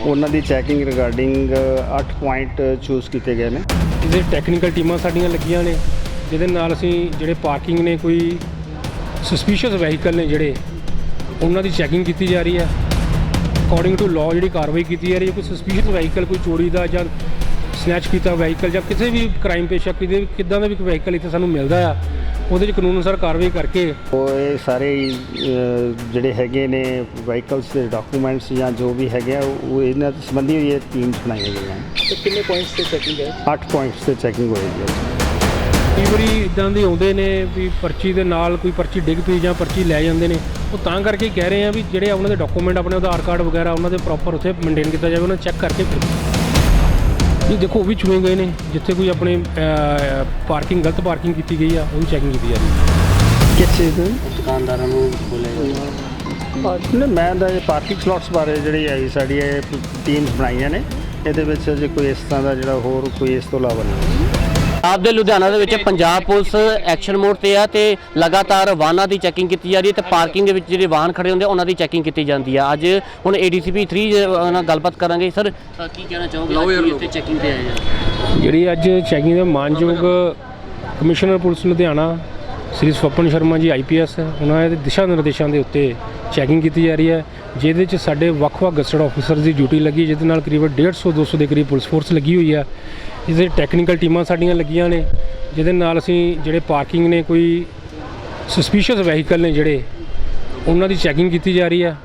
ਉਹਨਾਂ ਦੀ checking regarding 8 point choose ਕੀਤੇ ਗਏ ਨੇ। ਇਹਦੇ ਟੈਕਨੀਕਲ ਟੀਮਾਂ ਸਾਡੀਆਂ ਲੱਗੀਆਂ ਨੇ, ਜਿਹਦੇ ਨਾਲ ਅਸੀਂ ਜਿਹੜੇ ਪਾਰਕਿੰਗ ਨੇ, ਕੋਈ ਸਸਪੀਸ਼ੀਅਸ ਵਹੀਕਲ ਨੇ ਜਿਹੜੇ, ਉਹਨਾਂ ਦੀ ਚੈਕਿੰਗ ਕੀਤੀ ਜਾ ਰਹੀ ਹੈ। ਅਕੋਰਡਿੰਗ ਟੂ ਲਾਅ ਜਿਹੜੀ ਕਾਰਵਾਈ ਕੀਤੀ ਜਾ ਰਹੀ ਹੈ, ਕੋਈ ਸਸਪੀਸ਼ੀਅਸ ਵਹੀਕਲ ਕੋਈ ਚੋਰੀ ਦਾ ਜਾਂ ਸਨੈਚ ਕੀਤਾ ਵਹੀਕਲ ਜਾਂ ਕਿਸੇ ਵੀ ਕ੍ਰਾਈਮ ਪੇਸ਼ਾ ਕਿਤੇ ਕਿੱਦਾਂ ਦਾ ਵੀ ਵਹੀਕਲ ਇੱਥੇ ਸਾਨੂੰ ਮਿਲਦਾ ਆ ਉਹਦੇ 'ਚ ਕਾਨੂੰਨ ਅਨੁਸਾਰ ਕਾਰਵਾਈ ਕਰਕੇ ਉਹ ਇਹ ਸਾਰੇ ਅਹ, ਜਿਹੜੇ ਹੈਗੇ ਨੇ ਵਹੀਕਲਸ ਦੇ ਡਾਕੂਮੈਂਟਸ ਜਾਂ ਜੋ ਵੀ ਹੈਗੇ ਆ ਉਹ ਇਹਨਾਂ ਦੇ ਸੰਬੰਧੀ ਇਹ ਟੀਮਸ ਬਣਾਈਆਂ ਗਈਆਂ ਕਿੰਨੇ ਪੁਆਇੰਟਸ ਤੇ ਚੈਕਿੰਗ ਹੈ? 8 ਪੁਆਇੰਟਸ ਤੇ ਚੈਕਿੰਗ ਹੋਏਗੀ ਅੱਜ। ਕਈ ਵਾਰੀ ਇਦਾਂ ਦੇ ਆਉਂਦੇ ਨੇ ਵੀ ਪਰਚੀ ਦੇ ਨਾਲ ਕੋਈ ਪਰਚੀ ਡਿੱਗ ਪਈ ਜਾਂ ਪਰਚੀ ਲੈ ਜਾਂਦੇ ਨੇ। ਉਹ ਤਾਂ ਕਰਕੇ ਹੀ ਕਹਿ ਰਹੇ ਆ ਵੀ ਜਿਹੜੇ ਉਹਨਾਂ ਦੇ ਡਾਕੂਮੈਂਟ ਆਪਣੇ ਆਧਾਰ ਕਾਰਡ ਵਗੈਰਾ ਉਹਨਾਂ ਦੇ ਪ੍ਰੋਪਰ ਉੱਥੇ ਮੇਨਟੇਨ ਕੀਤਾ ਜਾਵੇ ਉਹਨਾਂ ਚੈੱਕ ਕਰਕੇ ਫਿਰ ਇਹ ਦੇਖੋ ਉਹ ਵੀ ਚੁਣੇ ਗਏ ਨੇ ਜਿੱਥੇ ਕੋਈ ਆਪਣੇ ਪਾਰਕਿੰਗ ਗਲਤ ਪਾਰਕਿੰਗ ਕੀਤੀ ਗਈ ਆ ਉਹ ਵੀ ਚੈਕਿੰਗ ਕੀਤੀ ਜਾ ਰਹੀ ਹੈ ਕਿਸ ਚੀਜ਼ ਦੀ? ਦੁਕਾਨਦਾਰਾਂ ਨੂੰ ਬੋਲਿਆ ਨਹੀਂ ਮੈਂ ਦਾ ਇਹ ਪਾਰਕਿੰਗ ਸਲੋਟਸ ਬਾਰੇ ਜਿਹੜੀ ਆਈ ਸਾਡੀ ਇਹ ਟੀਮਸ ਬਣਾਈਆਂ ਨੇ ਇਹਦੇ ਵਿੱਚ ਜੇ ਕੋਈ ਇਸ ਤਰ੍ਹਾਂ ਦਾ ਜਿਹੜਾ ਹੋਰ ਕੋਈ ਇਸ ਤੋਂ ਇਲਾਵਾ ਨਹੀਂ। ਆਪ ਦੇ ਲੁਧਿਆਣਾ ਦੇ ਵਿੱਚ ਪੰਜਾਬ ਪੁਲਿਸ ਐਕਸ਼ਨ ਮੋਡ ਤੇ ਆ ਤੇ ਲਗਾਤਾਰ ਵਾਹਨਾਂ ਦੀ ਚੈਕਿੰਗ ਕੀਤੀ ਜਾ ਰਹੀ ਹੈ ਤੇ ਪਾਰਕਿੰਗ ਦੇ ਵਿੱਚ ਜਿਹੜੇ ਵਾਹਨ ਖੜੇ ਹੁੰਦੇ ਆ, ਉਹਨਾਂ ਦੀ ਚੈਕਿੰਗ ਕੀਤੀ ਜਾਂਦੀ ਆ। ਅੱਜ ਹੁਣ ਏਡੀਸੀਪੀ 3 ਨਾਲ ਗੱਲਬਾਤ ਕਰਾਂਗੇ। ਸਰ ਕੀ ਕਹਿਣਾ ਚਾਹੋਗੇ ਅੱਜ ਇੱਥੇ ਚੈਕਿੰਗ ਤੇ ਆਏ ਆ? ਜਿਹੜੀ ਅੱਜ ਚੈਕਿੰਗ ਦੇ ਮਾਨਯੋਗ commissioner police Ludhiana Shri Swapan Sharma ji IPS ਉਹਨਾਂ ਦੇ ਦਿਸ਼ਾ ਨਿਰਦੇਸ਼ਾਂ ਦੇ ਉੱਤੇ ਚੈਕਿੰਗ ਕੀਤੀ ਜਾ ਰਹੀ ਹੈ ਜਿਹਦੇ ਵਿੱਚ ਸਾਡੇ ਵੱਖ-ਵੱਖ ਗਸਟਡ ਆਫੀਸਰ ਦੀ ਡਿਊਟੀ ਲੱਗੀ ਜਿਹਦੇ ਨਾਲ ਕਰੀਬ 150 200 ਦੇ ਕਰੀਬ ਪੁਲਿਸ ਫੋਰਸ ਲੱਗੀ ਹੋਈ ਹੈ। ਜਿਹਦੇ ਟੈਕਨੀਕਲ ਟੀਮਾਂ ਸਾਡੀਆਂ ਲੱਗੀਆਂ ਨੇ ਜਿਹਦੇ ਨਾਲ ਅਸੀਂ ਜਿਹੜੇ ਪਾਰਕਿੰਗ ਨੇ ਕੋਈ ਸਸਪੀਸ਼ੀਅਸ ਵਹੀਕਲ ਨੇ ਜਿਹੜੇ ਉਹਨਾਂ ਦੀ ਚੈਕਿੰਗ ਕੀਤੀ ਜਾ ਰਹੀ ਹੈ।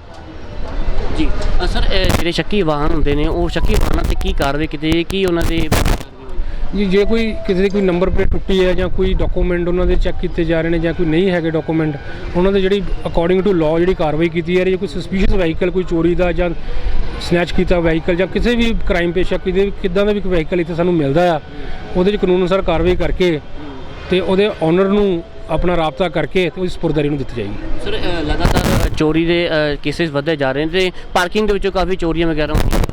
ਜੀ ਅ, ਸਰ ਜਿਹੜੇ ਸ਼ੱਕੀ ਵਾਹਨ ਹੁੰਦੇ ਨੇ ਉਹ ਸ਼ੱਕੀ ਵਾਹਨਾਂ ਤੇ ਕੀ ਕਾਰਵਾਈ ਕੀਤੀ ਜਾਏ? ਕੀ ਉਹਨਾਂ ਦੇ ਜੀ, ਜੇ ਕੋਈ ਕਿਸੇ ਦੀ ਕੋਈ ਨੰਬਰ ਪਲੇਟ ਟੁੱਟੀ ਹੈ ਜਾਂ ਕੋਈ ਡਾਕੂਮੈਂਟ ਉਹਨਾਂ ਦੇ ਚੈੱਕ ਕੀਤੇ ਜਾ ਰਹੇ ਨੇ ਜਾਂ ਕੋਈ ਨਹੀਂ ਹੈਗੇ ਡਾਕੂਮੈਂਟ ਉਹਨਾਂ ਦੇ ਜਿਹੜੀ ਅਕੋਰਡਿੰਗ ਟੂ ਲਾਅ ਜਿਹੜੀ ਕਾਰਵਾਈ ਕੀਤੀ ਜਾ ਰਹੀ ਹੈ, ਕੋਈ ਸਸਪੀਸ਼ੀਅਸ ਵਹੀਕਲ ਕੋਈ ਚੋਰੀ ਦਾ ਜਾਂ ਸਨੈਚ ਕੀਤਾ ਵਹੀਕਲ ਜਾਂ ਕਿਸੇ ਵੀ ਕ੍ਰਾਈਮ ਪੇਸ਼ਾ ਕਿਤੇ ਕਿੱਦਾਂ ਦਾ ਵੀ ਕੋਈ ਵਹੀਕਲ ਇੱਥੇ ਸਾਨੂੰ ਮਿਲਦਾ ਆ, ਉਹਦੇ 'ਚ ਕਾਨੂੰਨ ਅਨੁਸਾਰ ਕਾਰਵਾਈ ਕਰਕੇ ਤੇ ਉਹਦੇ ਓਨਰ ਨੂੰ ਆਪਣਾ ਰਾਬਤਾ ਕਰਕੇ ਤੇ ਉਹਦੀ ਸਪੁਰਦਾਰੀ ਨੂੰ ਦਿੱਤੀ ਜਾਏਗੀ। ਸਰ ਲਗਾਤਾਰ ਚੋਰੀ ਦੇ ਕੇਸਿਸ ਵਧਦੇ ਜਾ ਰਹੇ ਨੇ ਤੇ ਪਾਰਕਿੰਗ ਦੇ ਵਿੱਚੋਂ ਕਾਫੀ ਚੋਰੀਆਂ ਵਗੈਰਾ ਹੁੰਦੀਆਂ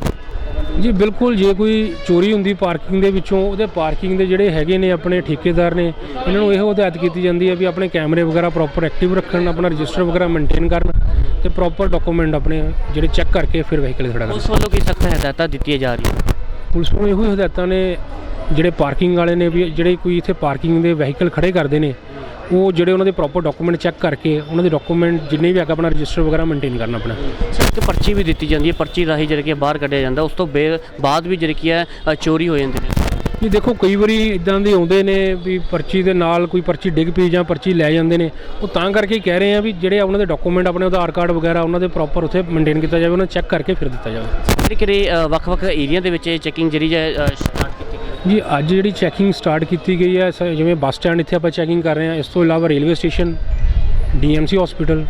ਜੀ ਬਿਲਕੁਲ ਜੇ ਕੋਈ ਚੋਰੀ ਹੁੰਦੀ ਪਾਰਕਿੰਗ ਦੇ ਵਿੱਚੋਂ ਉਹਦੇ ਪਾਰਕਿੰਗ ਦੇ ਜਿਹੜੇ ਹੈਗੇ ਨੇ ਆਪਣੇ ਠੇਕੇਦਾਰ ਨੇ ਇਹਨਾਂ ਨੂੰ ਇਹੋ ਹਦਾਇਤ ਕੀਤੀ ਜਾਂਦੀ ਹੈ ਵੀ ਆਪਣੇ ਕੈਮਰੇ ਵਗੈਰਾ ਪ੍ਰੋਪਰ ਐਕਟਿਵ ਰੱਖਣ ਆਪਣਾ ਰਜਿਸਟਰ ਵਗੈਰਾ ਮੇਨਟੇਨ ਕਰਨ ਤੇ ਪ੍ਰੋਪਰ ਡਾਕੂਮੈਂਟ ਆਪਣੇ ਜਿਹੜੇ ਚੈੱਕ ਕਰਕੇ ਫਿਰ ਵਹੀਕਲ ਖੜਾ ਕਰਨ। ਉਸ ਵੱਲੋਂ ਕੀ ਸਖਤ ਹਦਾਇਤਾਂ ਦਿੱਤੀਆਂ ਜਾ ਰਹੀਆਂ? ਪੁਲਿਸ ਨੂੰ ਇਹੋ ਹਦਾਇਤਾਂ ਨੇ ਜਿਹੜੇ ਪਾਰਕਿੰਗ ਵਾਲੇ ਨੇ ਵੀ ਜਿਹੜੇ ਕੋਈ ਇੱਥੇ ਪਾਰਕਿੰਗ ਦੇ ਵਹੀਕਲ ਖੜੇ ਕਰਦੇ ਨੇ ਉਹ ਜਿਹੜੇ ਉਹਨਾਂ ਦੇ ਪ੍ਰੋਪਰ ਡਾਕੂਮੈਂਟ ਚੈੱਕ ਕਰਕੇ ਉਹਨਾਂ ਦੇ ਡਾਕੂਮੈਂਟ ਜਿੰਨੇ ਵੀ ਹੈਗਾ ਆਪਣਾ ਰਜਿਸਟਰ ਵਗੈਰਾ ਮੇਨਟੇਨ ਕਰਨਾ ਆਪਣਾ। ਸਰ ਇੱਕ ਪਰਚੀ ਵੀ ਦਿੱਤੀ ਜਾਂਦੀ ਹੈ ਪਰਚੀ ਰਾਹੀਂ ਜਿਹੜੇ ਕਿ ਬਾਹਰ ਕੱਢਿਆ ਜਾਂਦਾ ਉਸ ਤੋਂ ਬਾਅਦ ਵੀ ਜਿਹੜੀ ਕੀ ਹੈ ਚੋਰੀ ਹੋ ਜਾਂਦੀ ਹੈ। ਜੀ ਦੇਖੋ ਕਈ ਵਾਰੀ ਇਦਾਂ ਦੇ ਆਉਂਦੇ ਨੇ ਵੀ ਪਰਚੀ ਦੇ ਨਾਲ ਕੋਈ ਪਰਚੀ ਡਿੱਗ ਪਈ ਜਾਂ ਪਰਚੀ ਲੈ ਜਾਂਦੇ ਨੇ। ਉਹ ਤਾਂ ਕਰਕੇ ਕਹਿ ਰਹੇ ਆ ਵੀ ਜਿਹੜੇ ਉਹਨਾਂ ਦੇ ਡਾਕੂਮੈਂਟ ਆਪਣੇ ਆਧਾਰ ਕਾਰਡ ਵਗੈਰਾ ਉਹਨਾਂ ਦੇ ਪ੍ਰੋਪਰ ਉੱਥੇ ਮੇਨਟੇਨ ਕੀਤਾ ਜਾਵੇ ਉਹਨਾਂ ਚੈੱਕ ਕਰਕੇ ਫਿਰ ਦਿੱਤਾ ਜਾਵੇ। ਕਿਹੜੇ ਵੱਖ-ਵੱਖ ਏਰੀਆ ਦੇ ਵਿੱਚ ਚੈਕਿੰਗ ਜਿਹੜੀ ਸਟਾਰਟ ਹੈ ਜੀ ਅੱਜ ਜਿਹੜੀ ਚੈਕਿੰਗ ਸਟਾਰਟ ਕੀਤੀ ਗਈ ਹੈ ਜਿਵੇਂ ਬੱਸ ਸਟੈਂਡ ਇੱਥੇ ਆਪਾਂ ਚੈਕਿੰਗ ਕਰ ਰਹੇ ਹਾਂ ਇਸ ਤੋਂ ਇਲਾਵਾ railway station DMC hospital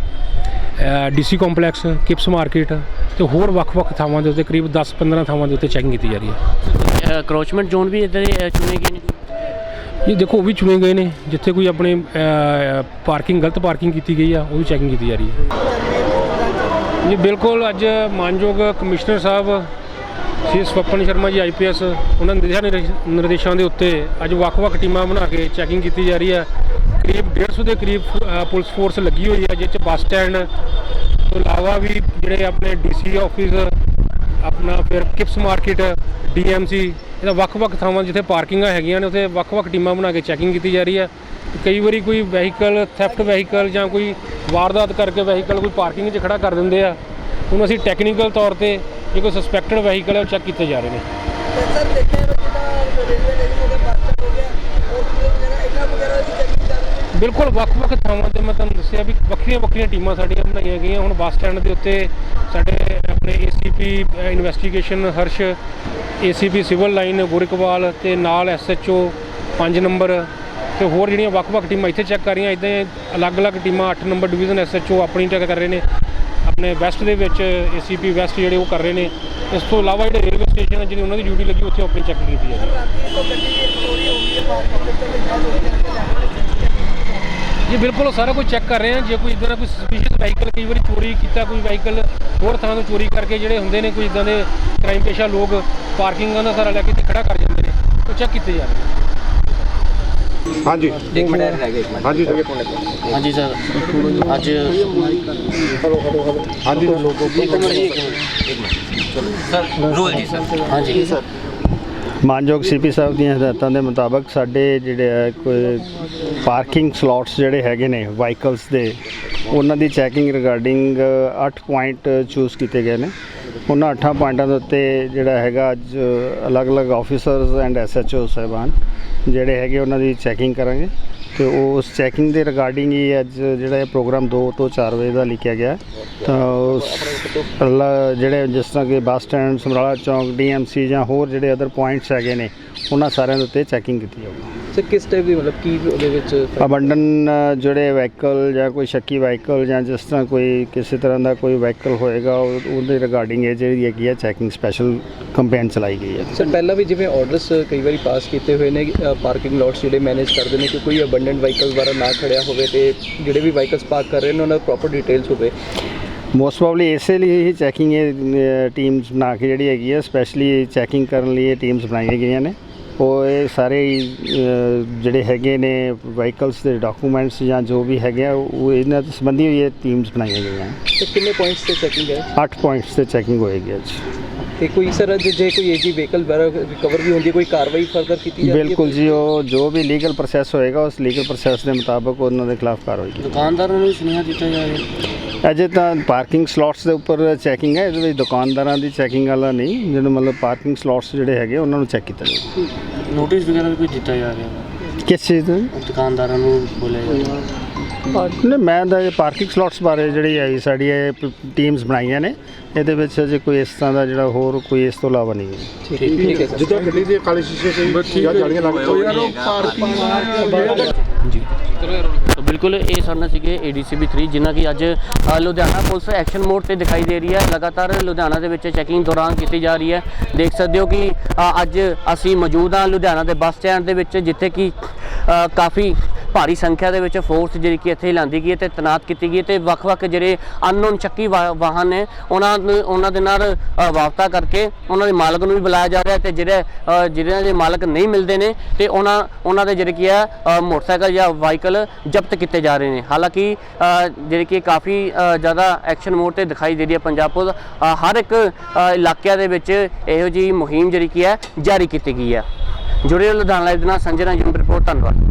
DC complex Kipps market ਤੇ ਹੋਰ ਵੱਖ-ਵੱਖ ਥਾਵਾਂ ਦੇ ਉੱਤੇ ਕਰੀਬ 10-15 ਥਾਵਾਂ ਦੇ ਉੱਤੇ ਚੈਕਿੰਗ ਕੀਤੀ ਜਾ ਰਹੀ ਹੈ। ਕਰੋਚਮੈਂਟ ਜ਼ੋਨ ਵੀ ਅ, ਚੁਣੇ ਗਏ ਨੇ? ਇਹ ਦੇਖੋ ਉਹ ਵੀ ਚੁਣੇ ਗਏ ਨੇ ਜਿੱਥੇ ਕੋਈ ਆਪਣੇ ਪਾਰਕਿੰਗ ਗਲਤ ਪਾਰਕਿੰਗ ਕੀਤੀ ਗਈ ਆ ਉਹ ਵੀ ਚੈਕਿੰਗ ਕੀਤੀ ਜਾ ਰਹੀ ਹੈ। ਜੀ ਬਿਲਕੁਲ ਅੱਜ ਮਾਨਯੋਗ ਕਮਿਸ਼ਨਰ ਸਾਹਿਬ ਸ਼੍ਰੀ ਸਵਪਨ ਸ਼ਰਮਾ ਜੀ ਆਈਪੀਐਸ ਉਹਨਾਂ ਦੇ ਦਿਸ਼ਾ ਨਿਰਦੇਸ਼ਾਂ ਦੇ ਉੱਤੇ ਅੱਜ ਵੱਖ-ਵੱਖ ਟੀਮਾਂ ਬਣਾ ਕੇ ਚੈਕਿੰਗ ਕੀਤੀ ਜਾ ਰਹੀ ਹੈ। ਕਰੀਬ 150 ਦੇ ਕਰੀਬ ਪੁਲਿਸ ਫੋਰਸ ਲੱਗੀ ਹੋਈ ਹੈ ਜਿਸ 'ਚ ਬੱਸ ਸਟੈਂਡ, ਤੋਂ ਇਲਾਵਾ ਵੀ ਜਿਹੜੇ ਆਪਣੇ ਡੀਸੀ ਆਫਿਸ ਆਪਣਾ ਫਿਰ ਕਿਪਸ ਮਾਰਕੀਟ ਡੀਐਮਸੀ ਇਹਦਾ ਵੱਖ-ਵੱਖ ਥਾਵਾਂ ਜਿੱਥੇ ਪਾਰਕਿੰਗਾਂ ਹੈਗੀਆਂ ਨੇ, ਉੱਥੇ ਵੱਖ-ਵੱਖ ਟੀਮਾਂ ਬਣਾ ਕੇ ਚੈਕਿੰਗ ਕੀਤੀ ਜਾ ਰਹੀ ਹੈ। ਕਈ ਵਾਰੀ ਕੋਈ ਵਹੀਕਲ ਥੈਫਟ ਵਹੀਕਲ ਜਾਂ ਕੋਈ ਵਾਰਦਾਤ ਕਰਕੇ ਵਹੀਕਲ ਕੋਈ ਪਾਰਕਿੰਗ 'ਚ ਖੜਾ ਕਰ ਦਿੰਦੇ ਆ। ਹੁਣ ਅਸੀਂ ਟੈਕਨੀਕਲ ਤੌਰ ਤੇ ਜੇ ਕੋਈ ਸਸਪੈਕਟਡ ਵਹੀਕਲ ਹੈ ਉਹ ਚੈੱਕ ਕੀਤੇ ਜਾ ਰਹੇ ਨੇ। ਸਰ ਦੇਖਿਆ ਵਾ ਜਿੱਦਾਂ ਰੇਲਵੇ ਸਟੇਸ਼ਨ ਹੋ ਗਿਆ ਬੱਸ ਸਟੈਂਡ ਹੋ ਗਿਆ ਹਸਪੀਟਲ ਵਗੈਰਾ ਇਹਨਾਂ ਵਗੈਰਾ ਦੀ ਚੈਕਿੰਗ ਚੱਲ ਰਹੀ ਹੈ ਬਿਲਕੁਲ ਵੱਖ-ਵੱਖ ਥਾਵਾਂ ਤੇ ਮੈਂ ਤੁਹਾਨੂੰ ਦੱਸਿਆ ਵੀ ਵੱਖਰੀਆਂ-ਵੱਖਰੀਆਂ ਟੀਮਾਂ ਸਾਡੀਆਂ ਬਣਾਈਆਂ ਗਈਆਂ। ਹੁਣ ਬੱਸ ਸਟੈਂਡ ਦੇ ਉੱਤੇ ਸਾਡੇ ਆਪਣੇ ACP investigation Harsh ACP civil line Gurkwal ਤੇ ਨਾਲ ਐਸਐਚਓ 5 ਨੰਬਰ ਤੇ ਹੋਰ ਜਿਹੜੀਆਂ ਵੱਖ-ਵੱਖ ਟੀਮਾਂ ਇੱਥੇ ਚੈੱਕ ਕਰ ਰਹੀਆਂ। ਇਦਾਂ ਅਲੱਗ-ਅਲੱਗ ਟੀਮਾਂ 8 ਨੰਬਰ ਡਿਵੀਜ਼ਨ ਐਸਐਚਓ ਆਪਣੀ ਚੈੱਕ ਕਰ ਰਹੇ ਨੇ। ਆਪਣੇ ਵੈਸਟ ਦੇ ਵਿੱਚ ਏਸੀਪੀ ਵੈਸਟ ਜਿਹੜੇ ਉਹ ਕਰ ਰਹੇ ਨੇ। ਇਸ ਤੋਂ ਇਲਾਵਾ ਜਿਹੜੇ ਰੇਲਵੇ ਸਟੇਸ਼ਨ ਜਿਹੜੀ ਉਹਨਾਂ ਦੀ ਡਿਊਟੀ ਲੱਗੀ, ਉੱਥੇ ਆਪਣੀ ਚੈੱਕ ਕੀਤੀ ਜਾ ਹੈ ਜੀ, ਬਿਲਕੁਲ ਉਹ ਸਾਰਾ ਕੁਝ ਚੈੱਕ ਕਰ ਰਹੇ ਹਾਂ ਜੇ ਕੋਈ ਇਦਾਂ ਦਾ ਕੋਈ ਸਸਪੀਸ਼ੀਅਸ ਵਹੀਕਲ ਕਈ ਵਾਰੀ ਚੋਰੀ ਕੀਤਾ, ਕੋਈ ਵਹੀਕਲ ਹੋਰ ਥਾਂ ਤੋਂ ਚੋਰੀ ਕਰਕੇ ਜਿਹੜੇ ਹੁੰਦੇ ਨੇ, ਕੋਈ ਇਦਾਂ ਦੇ ਕ੍ਰਾਈਮ ਪੇਸ਼ਾ ਲੋਕ ਪਾਰਕਿੰਗਾਂ ਦਾ ਸਾਰਾ ਲੈ ਕੇ ਤੇ ਖੜਾ ਕਰ ਜਾਂਦੇ ਨੇ, ਉਹ ਚੈੱਕ ਕੀਤੇ ਜਾ ਰਹੇ ਹਾਂਜੀ। ਇੱਕ ਮਿੰਟ ਰਹਿ ਗਿਆ ਇੱਕ ਮਿੰਟ। ਹਾਂਜੀ ਸਰ। ਹਾਂਜੀ ਸਰ। ਅੱਜ ਹਾਂਜੀ ਰੋਲ ਜੀ ਸਰ। ਹਾਂਜੀ। ਮਾਨਯੋਗ ਸੀਪੀ ਸਾਹਿਬ ਦੀਆਂ ਹਦਾਇਤਾਂ ਦੇ ਮੁਤਾਬਕ ਸਾਡੇ ਜਿਹੜੇ ਆ ਕੋਈ ਪਾਰਕਿੰਗ ਸਲੋਟਸ ਜਿਹੜੇ ਹੈਗੇ ਨੇ ਵਾਹੀਕਲਸ ਦੇ ਉਹਨਾਂ ਦੀ ਚੈਕਿੰਗ ਰਿਗਾਰਡਿੰਗ 8 ਪੁਆਇੰਟ ਚੂਜ਼ ਕੀਤੇ ਗਏ ਨੇ। ਉਹਨਾਂ 8 ਪੁਆਇੰਟਾਂ ਦੇ ਉੱਤੇ ਜਿਹੜਾ ਹੈਗਾ ਅੱਜ ਅਲੱਗ-ਅਲੱਗ ਆਫੀਸਰਸ ਐਂਡ ਐਸਐਚਓ ਸਾਹਿਬਾਨ ਜਿਹੜੇ ਹੈਗੇ ਉਹਨਾਂ ਦੀ ਚੈਕਿੰਗ ਕਰਾਂਗੇ ਤੇ ਉਸ ਚੈਕਿੰਗ ਦੇ ਰਿਗਾਰਡਿੰਗ ਹੀ ਅੱਜ ਜਿਹੜਾ ਇਹ ਪ੍ਰੋਗਰਾਮ 2 ਤੋਂ 4 ਵਜੇ ਦਾ ਲਿਖਿਆ ਗਿਆ। ਤਾਂ ਉਸ ਜਿਹੜੇ ਜਿਸ ਤਰ੍ਹਾਂ ਕਿ ਬੱਸ ਸਟੈਂਡ, ਸਮਰਾਲਾ ਚੌਂਕ ਡੀਐਮਸੀ ਜਾਂ ਹੋਰ ਜਿਹੜੇ ਅਦਰ ਪੁਆਇੰਟਸ ਹੈਗੇ ਨੇ ਉਹਨਾਂ ਸਾਰਿਆਂ ਦੇ ਉੱਤੇ ਚੈਕਿੰਗ ਕੀਤੀ ਜਾਊਗੀ। ਸਰ ਕਿਸ ਟਾਈਪ ਦੀ ਮਤਲਬ ਕੀ ਉਹਦੇ ਵਿੱਚ ਅਬੰਡਨ ਜਿਹੜੇ ਵਹੀਕਲ ਜਾਂ ਕੋਈ ਸ਼ੱਕੀ ਵਹੀਕਲ ਜਾਂ ਜਿਸ ਤਰ੍ਹਾਂ ਕੋਈ ਕਿਸੇ ਤਰ੍ਹਾਂ ਦਾ ਕੋਈ ਵਹੀਕਲ ਹੋਏਗਾ ਉਹ- ਉਹਦੇ ਰਿਗਾਰਡਿੰਗ ਇਹ ਜਿਹੜੀ ਹੈਗੀ ਹੈ ਚੈਕਿੰਗ ਸਪੈਸ਼ਲ ਕੰਪੇਨ ਚਲਾਈ ਗਈ ਹੈ। ਸਰ ਪਹਿਲਾਂ ਵੀ ਜਿਵੇਂ ਆਰਡਰਸ ਕਈ ਵਾਰੀ ਪਾਸ ਕੀਤੇ ਹੋਏ ਨੇ ਪਾਰਕਿੰਗ ਲੋਟਸ ਜਿਹੜੇ ਮੈਨੇਜ ਕਰਦੇ ਨੇ ਕਿ ਕੋਈ ਅਬੰਡੈਂਟ ਵਹੀਕਲ ਦੁਆਰਾ ਨਾ ਖੜਿਆ ਹੋਵੇ ਤੇ ਜਿਹੜੇ ਵੀ ਵਹੀਕਲਸ ਪਾਰਕ ਕਰ ਰਹੇ ਨੇ ਉਹਨਾਂ ਦਾ ਪ੍ਰੋਪਰ ਡਿਟੇਲਸ ਹੋਵੇ। ਮੋਸਟ ਪ੍ਰੋਬਬਲੀ ਇਸੇ ਲਈ ਹੀ ਚੈਕਿੰਗ ਇਹ ਟੀਮਸ ਬਣਾ ਕੇ ਜਿਹੜੀ ਹੈਗੀ ਹੈ ਸਪੈਸ਼ਲੀ ਚੈਕਿੰਗ ਕਰਨ ਲਈ ਇਹ ਟੀਮਸ ਬਣਾਈਆਂ ਗਈਆਂ ਨੇ। ਉਹ ਇਹ ਸਾਰੇ ਜਿਹੜੇ ਹੈਗੇ ਨੇ ਵਹੀਕਲਸ ਦੇ ਡਾਕੂਮੈਂਟਸ ਜਾਂ ਜੋ ਵੀ ਹੈਗੇ ਆ ਉਹ ਇਹਨਾਂ ਤੋਂ ਸੰਬੰਧੀ ਇਹ ਟੀਮਸ ਬਣਾਈਆਂ ਗਈਆਂ। ਤੇ ਕਿੰਨੇ ਪੁਆਇੰਟਸ ਤੇ ਚੈਕਿੰਗ ਹੈ? 8 ਪੁਆਇੰਟਸ ਤੇ ਚੈਕਿੰਗ ਹੋਏਗੀ ਅੱਜ। ਤੇ ਕੋਈ ਸਰ ਜੇ ਜੇ ਕੋਈ ਏਜੀ ਵਹੀਕਲ ਰਿਕਵਰ ਵੀ ਹੁੰਦੀ ਹੈ ਕੋਈ ਕਾਰਵਾਈ ਫਰਦਰ ਕੀਤੀ ਜਾਂਦੀ ਹੈ? ਬਿਲਕੁਲ ਜੀ ਉਹ ਜੋ ਵੀ ਲੀਗਲ ਪ੍ਰੋਸੈਸ ਹੋਏਗਾ ਉਸ ਲੀਗਲ ਪ੍ਰੋਸੈਸ ਦੇ ਮੁਤਾਬਕ ਉਹਨਾਂ ਦੇ ਖਿਲਾਫ ਕਾਰਵਾਈ ਕੀਤੀ ਦੁਕਾਨਦਾਰਾਂ ਨੂੰ ਸੁਨੇਹਾ ਦਿੱਤਾ ਜਾ ਰਿਹਾ ਅਜੇ ਤਾਂ ਪਾਰਕਿੰਗ ਸਲੋਟਸ ਦੇ ਉੱਪਰ ਚੈਕਿੰਗ ਹੈ ਇਹਦੇ ਵਿੱਚ ਦੁਕਾਨਦਾਰਾਂ ਦੀ ਚੈਕਿੰਗ ਵਾਲਾ ਨਹੀਂ ਜਿਹਨੂੰ ਮਤਲਬ ਪਾਰਕਿੰਗ ਸਲੋਟਸ ਜਿਹੜੇ ਹੈਗੇ ਉਹਨਾਂ ਨੂੰ ਚੈੱਕ ਕੀਤਾ ਜਾਊਗਾ ਨੋਟਿਸ ਵਗੈਰਾ ਵੀ ਕੋਈ ਦਿੱਤਾ ਜਾ ਰਿਹਾ ਕਿਸ ਚੀਜ਼ ਦਾ ਦੁਕਾਨਦਾਰਾਂ ਨੂੰ ਬੋਲਿਆ ਜਾ ਰਿਹਾ ਨਹੀਂ ਮੈਂ ਤਾਂ ਇਹ ਪਾਰਕਿੰਗ ਸਲੋਟਸ ਬਾਰੇ ਜਿਹੜੀ ਹੈ ਸਾਡੀ ਇਹ ਟੀਮਸ ਬਣਾਈਆਂ ਨੇ। ਇਹਦੇ ਵਿੱਚ ਅਜੇ ਕੋਈ ਇਸ ਤਰ੍ਹਾਂ ਦਾ ਜਿਹੜਾ ਹੋਰ ਕੋਈ ਇਸ ਤੋਂ ਇਲਾਵਾ ਨਹੀਂ ਹੈ। ਠੀਕ ਠੀਕ ਹੈ ਸਰ। ਜਿੱਦਾਂ ਗੱਡੀ ਦੇ ਕਾਲੇ ਸ਼ੀਸ਼ੇ ਸੀ ਜਾਂ ਜਾਲੀਆਂ ਲੱਗ ਜੀ ਤਾਂ ਬਿਲਕੁਲ ਇਹ ਸਾਡੇ ਨਾਲ ਸੀਗੇ ਏਡੀਸੀਬੀ 3 ਜਿਨ੍ਹਾਂ ਕੀ ਅੱਜ ਲੁਧਿਆਣਾ ਪੁਲਿਸ ਐਕਸ਼ਨ ਮੋਡ ਤੇ ਦਿਖਾਈ ਦੇ ਰਹੀ ਹੈ। ਲਗਾਤਾਰ ਲੁਧਿਆਣਾ ਦੇ ਵਿੱਚ ਚੈਕਿੰਗ ਦੌਰਾਨ ਕੀਤੀ ਜਾ ਰਹੀ ਹੈ। ਦੇਖ ਸਕਦੇ ਹੋ ਕਿ ਅੱਜ ਅਸੀਂ ਮੌਜੂਦ ਹਾਂ ਲੁਧਿਆਣਾ ਦੇ ਬੱਸ ਸਟੈਂਡ ਦੇ ਵਿੱਚ ਜਿੱਥੇ ਕਿ ਕਾਫੀ ਭਾਰੀ ਸੰਖਿਆ ਦੇ ਵਿੱਚ ਫੋਰਸ ਜਿਹੜੀ ਕਿ ਇੱਥੇ ਲਾਂਦੀ ਗਈ ਹੈ ਤੇ ਤਨਾਤ ਕੀਤੀ ਗਈ ਹੈ ਤੇ ਵੱਖ-ਵੱਖ ਜਿਹੜੇ ਅਨਨੋਨ ਚੱਕੀ ਵਾ- ਵਾਹਨ ਨੇ ਉਹਨਾਂ ਉਹਨਾਂ ਦੇ ਨਾਲ ਅ, ਵਾਪਤਾ ਕਰਕੇ ਉਹਨਾਂ ਦੇ ਮਾਲਕ ਨੂੰ ਵੀ ਬੁਲਾਇਆ ਜਾ ਰਿਹਾ ਹੈ ਤੇ ਜਿਹੜੇ ਜਿਹਨਾਂ ਦੇ ਮਾਲਕ ਨਹੀਂ ਮਿਲਦੇ ਨੇ ਤੇ ਉਹਨਾਂ ਉਹਨਾਂ ਦੇ ਜਿਹੜੇ ਕੀ ਹੈ ਮੋਟਰਸਾਈਕਲ ਜਾਂ ਵਾਹੀਕਲ ਜ਼ਬਤ ਕੀਤੇ ਜਾ ਰਹੇ ਨੇ। ਹਾਲਾਂਕਿ ਅ, ਜਿਹੜੇ ਕਿ ਕਾਫੀ ਜ਼ਿਆਦਾ ਐਕਸ਼ਨ ਮੋਡ ਤੇ ਦਿਖਾਈ ਦੇ ਰਹੀ ਹੈ ਪੰਜਾਬ ਪੁਲਿਸ ਹਰ ਇੱਕ ਇਲਾਕਿਆਂ ਦੇ ਵਿੱਚ ਇਹੋ ਜਿਹੀ ਮੁਹਿੰਮ ਜਿਹੜੀ ਕੀ ਹੈ ਜਾਰੀ ਕੀਤੀ ਗਈ ਹੈ। ਜੁੜੇ ਰਹੋ ਲੁਧਿਆਣਾ ਲਾਈਵ ਦੇ ਨਾਲ ਸੰਜੇ ਨਾਲ ਰਿਪੋਰਟ ਧੰਨਵਾਦ।